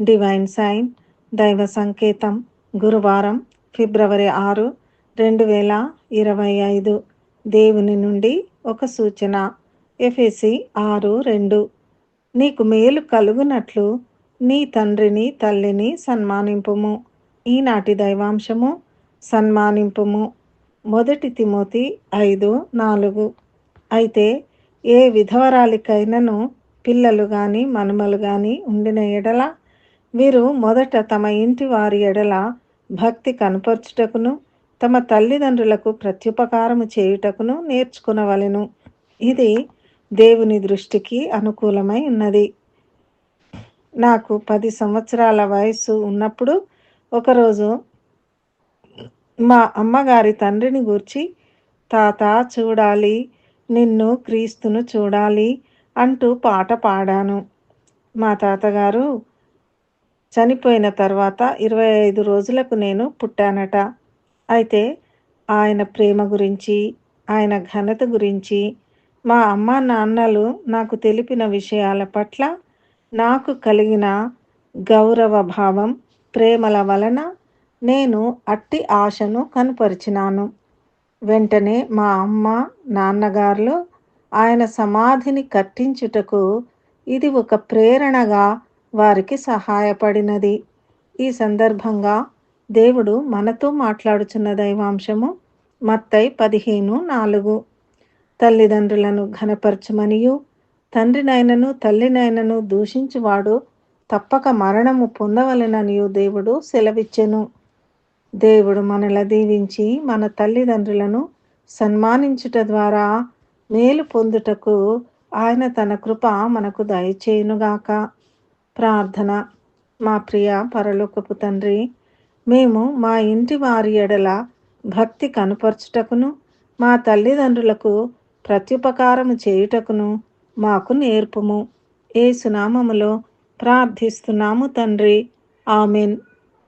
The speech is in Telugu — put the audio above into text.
డివైన్ సైన్ దైవ సంకేతం గురువారం ఫిబ్రవరి ఆరు రెండు వేల ఇరవై ఐదు. దేవుని నుండి ఒక సూచన. ఎఫ్ఎసి ఆరు రెండు. నీకు మేలు కలుగునట్లు నీ తండ్రిని తల్లిని సన్మానింపుము. ఈనాటి దైవాంశము సన్మానింపుము. మొదటి తిమోతి ఐదు నాలుగు. అయితే ఏ విధవరాలికైనను పిల్లలు కానీ మనుమలు కానీ ఉండిన ఎడల వీరు మొదట తమ ఇంటి వారి ఎడల భక్తి కనపరచుటకును తమ తల్లిదండ్రులకు ప్రత్యుపకారము చేయుటకును నేర్చుకునవలెను. ఇది దేవుని దృష్టికి అనుకూలమై ఉన్నది. నాకు పది సంవత్సరాల వయస్సు ఉన్నప్పుడు ఒకరోజు మా అమ్మగారి తండ్రిని గూర్చి తాత చూడాలి నిన్ను క్రీస్తును చూడాలి అంటూ పాట పాడాను. మా తాతగారు చనిపోయిన తర్వాత ఇరవై ఐదు రోజులకు నేను పుట్టానట. అయితే ఆయన ప్రేమ గురించి ఆయన ఘనత గురించి మా అమ్మ నాన్నలు నాకు తెలిపిన విషయాల పట్ల నాకు కలిగిన గౌరవ భావం ప్రేమల వలన నేను అట్టి ఆశను కనుపరిచినాను. వెంటనే మా అమ్మ నాన్నగారులు ఆయన సమాధిని కట్టించుటకు ఇది ఒక ప్రేరణగా వారికి సహాయపడినది. ఈ సందర్భంగా దేవుడు మనతో మాట్లాడుచున్న దైవాంశము మత్తై పదిహేను నాలుగు. తల్లిదండ్రులను ఘనపరచమనియు తండ్రినైనను తల్లినైనను దూషించువాడు తప్పక మరణము పొందవలెననియు దేవుడు సెలవిచ్చెను. దేవుడు మనల దీవించి మన తల్లిదండ్రులను సన్మానించుట ద్వారా మేలు పొందుటకు ఆయన తన కృప మనకు దయచేయునుగాక. ప్రార్థన. మా ప్రియ పరలోకపు తండ్రి మేము మా ఇంటి వారి ఎడల భక్తి కనపరచుటకును మా తల్లిదండ్రులకు ప్రత్యుపకారము చేయుటకును మాకు నేర్పుము. ఏ సునామములో ప్రార్థిస్తున్నాము తండ్రి. ఆమెన్.